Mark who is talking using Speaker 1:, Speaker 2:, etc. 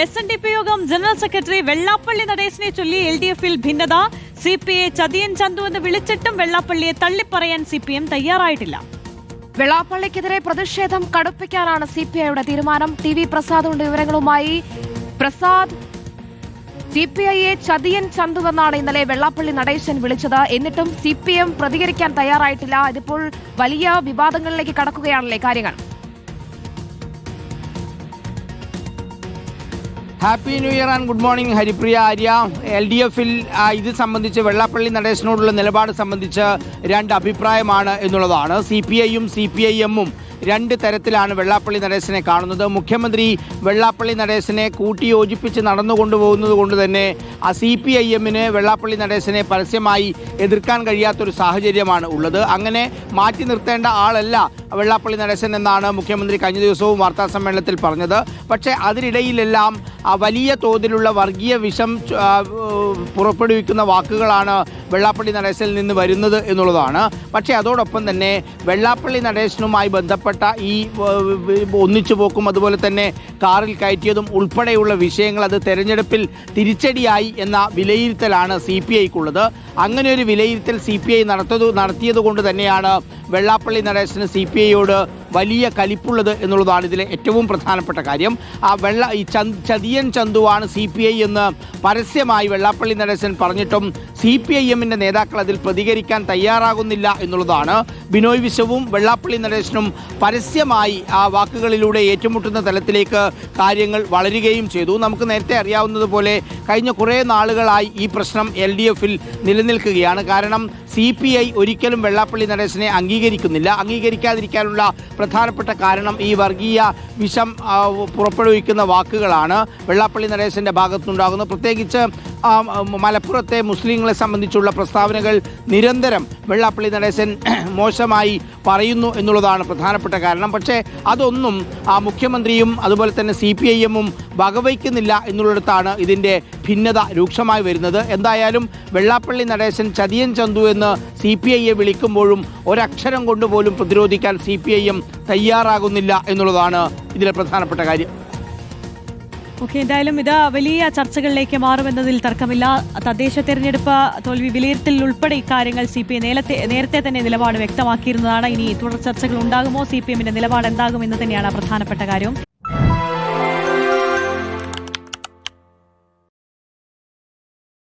Speaker 1: S N D P യോഗം general secretary Vellappally നടേശനെ ചൊല്ലി എൽ ഡി എഫിൽ ഭിന്നത. സി പി ഐ ചതിയൻ ചന്തു എന്ന് വിളിച്ചിട്ടും വെള്ളാപ്പള്ളിയെ തള്ളിപ്പറയാൻ സി പി എം തയ്യാറായിട്ടില്ല.
Speaker 2: വെള്ളാപ്പള്ളിക്കെതിരെ പ്രതിഷേധം കടുപ്പിക്കാനാണ് സി പി ഐയുടെ തീരുമാനം. ടി വി പ്രസാദുണ്ട് വിവരങ്ങളുമായി പ്രസാദ്. സി പി ഐയെ ചതിയൻ ചന്തുവെന്നാണ് ഇന്നലെ വെള്ളാപ്പള്ളി നടേശൻ വിളിച്ചത്. എന്നിട്ടും സി പി എം പ്രതികരിക്കാൻ തയ്യാറായിട്ടില്ല. ഇതിപ്പോൾ വലിയ വിവാദങ്ങളിലേക്ക് കടക്കുകയാണല്ലേ കാര്യങ്ങൾ.
Speaker 3: Happy new year and good morning Haripriya Arya. L D എഫിൽ ഇത് സംബന്ധിച്ച് വെള്ളാപ്പള്ളി നടേശനോടുള്ള നിലപാട് സംബന്ധിച്ച് രണ്ട് അഭിപ്രായമാണ് എന്നുള്ളതാണ്. സി പി ഐയും സി പി ഐ എമ്മും രണ്ട് തരത്തിലാണ് വെള്ളാപ്പള്ളി നടേശനെ കാണുന്നത്. മുഖ്യമന്ത്രി വെള്ളാപ്പള്ളി നടേശനെ കൂട്ടിയോജിപ്പിച്ച് നടന്നുകൊണ്ടുപോകുന്നത് കൊണ്ട് തന്നെ ആ സി പി ഐ എമ്മിന് വെള്ളാപ്പള്ളി നടേശനെ പരസ്യമായി എതിർക്കാൻ കഴിയാത്തൊരു സാഹചര്യമാണ് ഉള്ളത്. അങ്ങനെ മാറ്റി നിർത്തേണ്ട ആളല്ല വെള്ളാപ്പള്ളി നടേശൻ എന്നാണ് മുഖ്യമന്ത്രി കഴിഞ്ഞ ദിവസവും വാർത്താ സമ്മേളനത്തിൽ പറഞ്ഞത്. പക്ഷേ അതിനിടയിലെല്ലാം വലിയ തോതിലുള്ള വർഗീയ വിഷം പുറപ്പെടുവിക്കുന്ന വാക്കുകളാണ് വെള്ളാപ്പള്ളി നടേശനിൽ നിന്ന് വരുന്നത് എന്നുള്ളതാണ്. പക്ഷേ അതോടൊപ്പം തന്നെ വെള്ളാപ്പള്ളി നടേശനുമായി ബന്ധപ്പെട്ട ഈ ഒന്നിച്ചു പോക്കും അതുപോലെ തന്നെ കാറിൽ കയറ്റിയതും ഉൾപ്പെടെയുള്ള വിഷയങ്ങൾ അത് തെരഞ്ഞെടുപ്പിൽ തിരിച്ചടിയായി എന്ന വിലയിരുത്തലാണ് സി പി ഐക്കുള്ളത്. അങ്ങനെ ഒരു വിലയിരുത്തൽ സി പി ഐ നടത്തത് നടത്തിയത് കൊണ്ട് തന്നെയാണ് വെള്ളാപ്പള്ളി നടേശന് സി പി ഐയോട് വലിയ കലിപ്പുള്ളത് എന്നുള്ളതാണ് ഇതിലെ ഏറ്റവും പ്രധാനപ്പെട്ട കാര്യം. ആ വെള്ള ഈ ചതിയൻ ചന്തുവാണ് സി പി ഐ എന്ന് പരസ്യമായി വെള്ളാപ്പള്ളി നടേശൻ പറഞ്ഞിട്ടും സി പി ഐ എമ്മിന്റെ നേതാക്കൾ അതിൽ പ്രതികരിക്കാൻ തയ്യാറാകുന്നില്ല എന്നുള്ളതാണ്. ബിനോയ് വിശ്വവും വെള്ളാപ്പള്ളി നടേശനും പരസ്യമായി ആ വാക്കുകളിലൂടെ ഏറ്റുമുട്ടുന്ന തലത്തിലേക്ക് കാര്യങ്ങൾ വളരുകയും ചെയ്തു. നമുക്ക് നേരത്തെ അറിയാവുന്നതുപോലെ കഴിഞ്ഞ കുറേ നാളുകളായി ഈ പ്രശ്നം എൽ ഡി എഫിൽ നിലനിൽക്കുകയാണ്. കാരണം സി പി ഐ ഒരിക്കലും വെള്ളാപ്പള്ളി നടേശനെ അംഗീകരിക്കുന്നില്ല. അംഗീകരിക്കാതിരിക്കാനുള്ള പ്രധാനപ്പെട്ട കാരണം ഈ വർഗീയ വിഷം പുറപ്പെടുവിക്കുന്ന വാക്കുകളാണ്. വെള്ളാപ്പള്ളി നടേശന്റെ ഭാഗത്തുനിന്നുണ്ടാകുന്നത് പ്രത്യേകിച്ച് മലപ്പുറത്തെ മുസ്ലിങ്ങളെ സംബന്ധിച്ചുള്ള പ്രസ്താവനകൾ നിരന്തരം വെള്ളാപ്പള്ളി നടേശൻ മോശമായി പറയുന്നു എന്നുള്ളതാണ് പ്രധാനപ്പെട്ട കാരണം. പക്ഷേ അതൊന്നും ആ മുഖ്യമന്ത്രിയും അതുപോലെ തന്നെ സി പി ഐ എമ്മും വകവയ്ക്കുന്നില്ല എന്നുള്ളിടത്താണ് ഇതിന്റെ ഭിന്നത രൂക്ഷമായി വരുന്നത്. എന്തായാലും വെള്ളാപ്പള്ളി നടേശൻ ചതിയൻ ചന്തു എന്ന് സി പി ഐയെ വിളിക്കുമ്പോഴും ഒരക്ഷരം കൊണ്ടുപോലും പ്രതിരോധിക്കാൻ സി പി ഐ എം തയ്യാറാകുന്നില്ല എന്നുള്ളതാണ് ഇതിലെ പ്രധാനപ്പെട്ട കാര്യം.
Speaker 1: ഓക്കെ എന്തായാലും ഇത് വലിയ ചർച്ചകളിലേക്ക് മാറുമെന്നതിൽ തർക്കമില്ല. തദ്ദേശ തെരഞ്ഞെടുപ്പ് തോൽവി വിലയിരുത്തൽ ഉൾപ്പെടെ ഇക്കാര്യങ്ങൾ സി പി ഐ നേരത്തെ നേരത്തെ തന്നെ നിലപാട് വ്യക്തമാക്കിയിരുന്നതാണ്. ഇനി തുടർ ചർച്ചകൾ ഉണ്ടാകുമോ? സി പി എമ്മിന്റെ നിലപാട് എന്താകും എന്ന് തന്നെയാണ് പ്രധാനപ്പെട്ട കാര്യം.